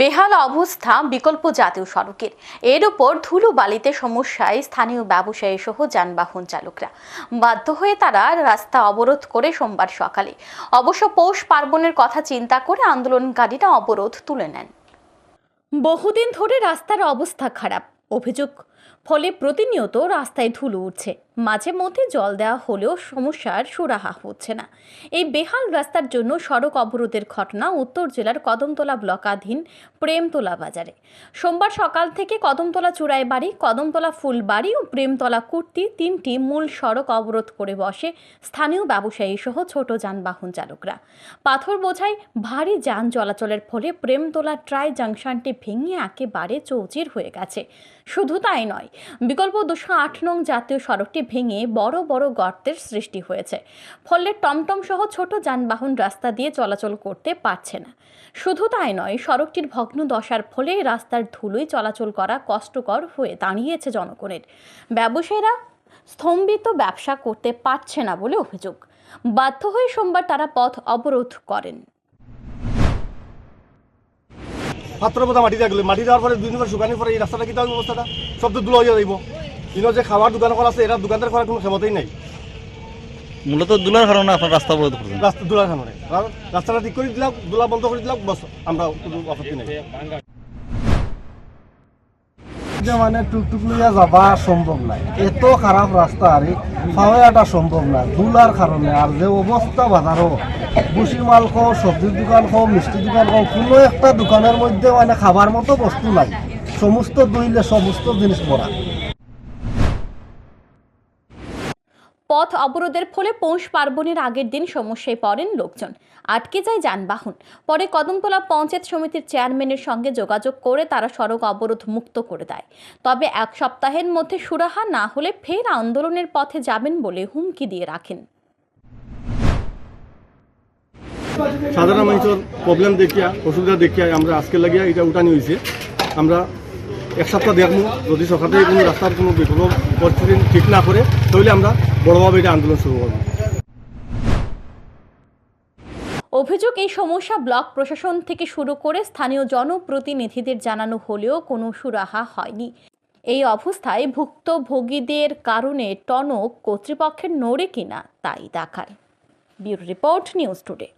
বেহাল অবস্থা বিকল্প জাতীয় সড়কের। এর উপর ধুলো বালিতে সমস্যায় স্থানীয় ব্যবসায়ী সহ যানবাহন চালকরা। বাধ্য হয়ে তারা রাস্তা অবরোধ করে সোমবার সকালে। অবশ্য পৌষ পার্বণের কথা চিন্তা করে আন্দোলনকারীরা অবরোধ তুলে নেন। বহুদিন ধরে রাস্তার অবস্থা খারাপ। অভিযোগ ফলে প্রতিনিয়ত রাস্তায় ধুলো উঠছে। মাঝে মধ্যে জল দেওয়া হলেও সমস্যার সুরাহা হচ্ছে না। এই বেহাল রাস্তার জন্য সড়ক অবরোধের ঘটনা উত্তর জেলার কদমতলা ব্লকাধীন প্রেমতলা বাজারে। সোমবার সকাল থেকে কদমতলা চূড়ায় বাড়ি, কদমতলা ফুলবাড়ি ও প্রেমতলা কুর্তি তিনটি মূল সড়ক অবরোধ করে বসে স্থানীয় ব্যবসায়ী সহ ছোট যানবাহন চালকরা। পাথর বোঝাই ভারী যান চলাচলের ফলে প্রেমতলা ট্রাই জাংশনটি ভেঙে একেবারে চৌচির হয়ে গেছে। শুধু তাই নয়। বিকল্প দুশো আট নং জাতীয় সড়কটি ভেঙে বড় বড় গর্তের সৃষ্টি হয়েছে। ফলে টমটম সহ ছোট যানবাহন রাস্তা দিয়ে চলাচল করতে পারছে না। শুধু তাই নয়, সড়কটির ভগ্ন দশার ফলে রাস্তার ধুলোয় চলাচল করা কষ্টকর হয়ে দাঁড়িয়েছে জনগণের। ব্যবসায়ীরা স্তম্ভিত ব্যবসা করতে পারছে না বলে অভিযোগ। বাধ্য হয়ে সোমবার তারা পথ অবরোধ করেন। পাত্র বোধা মাটি দিয়ে মাটি দেওয়ার পরে দুদিন পরে শুকানোর পরে এই রাস্তাটা কি থাকবে অবস্থাটা সব তো দুলো হয়ে যাইব ইনো যে খাবার দোকান করা আছে এরা দোকানদার করার কোনো ক্ষমতাই নাই। মূলত দুলার কারণে আপনার রাস্তা বন্ধ করে রাস্তা দুলার কারণে রাস্তাটা ঠিক করে দিলাম দুলা বন্ধ করে দিলাম বস আমরা কোনো আপত্তি নেই। যে মানে টুকটুক লইয়া যাবা সম্ভব নাই। এত খারাপ রাস্তা আর, পাওয়াটা সম্ভব না, দুলার কারণে। আর যে অবস্থা বাজারও বুসি মাল খাও সবজির দোকান খাও মিষ্টি দোকান খাও কোনো একটা দোকানের মধ্যে মানে খাবার মতো বস্তু নাই। সমস্ত দইলে সমস্ত জিনিস পড়া পথ অবরোধের ফলে পৌষ পার্বণের আগের দিন সমস্যায় পড়েন লোকজন। আটকে যায় যানবাহন। পরে কদমতলা পঞ্চায়েত সমিতির চেয়ারম্যানের সঙ্গে যোগাযোগ করে তারা সড়ক অবরোধ মুক্ত করে দেয়। তবে এক সপ্তাহের মধ্যে সুরাহা না হলে ফের আন্দোলনের পথে যাবেন বলে হুমকি দিয়ে রাখেন। সাধারণ মানুষের প্রবলেম দেখিয়া, অসুবিধা দেখিয়া আমরা আজকে লাগিয়া এটা উঠানি হয়েছে আমরা এক সপ্তাহ দেখব। যদি সরকার থেকে কোনো রাস্তার কোনো বিকল্প পরিস্থিতি ঠিক না করে, তাহলে আমরা বড়োভাবে এটা আন্দোলন শুরু করব। অভিযোগ, এই সমস্যা ব্লক প্রশাসন থেকে শুরু করে স্থানীয় জনপ্রতিনিধিদের জানানো হলেও কোনো সুরাহা হয়নি। এই অবস্থায় ভুক্তভোগীদের কারণে টনক কর্তৃপক্ষের নড়ে কিনা তাই দেখার ব্যুরো রিপোর্ট, নিউজ টুডে।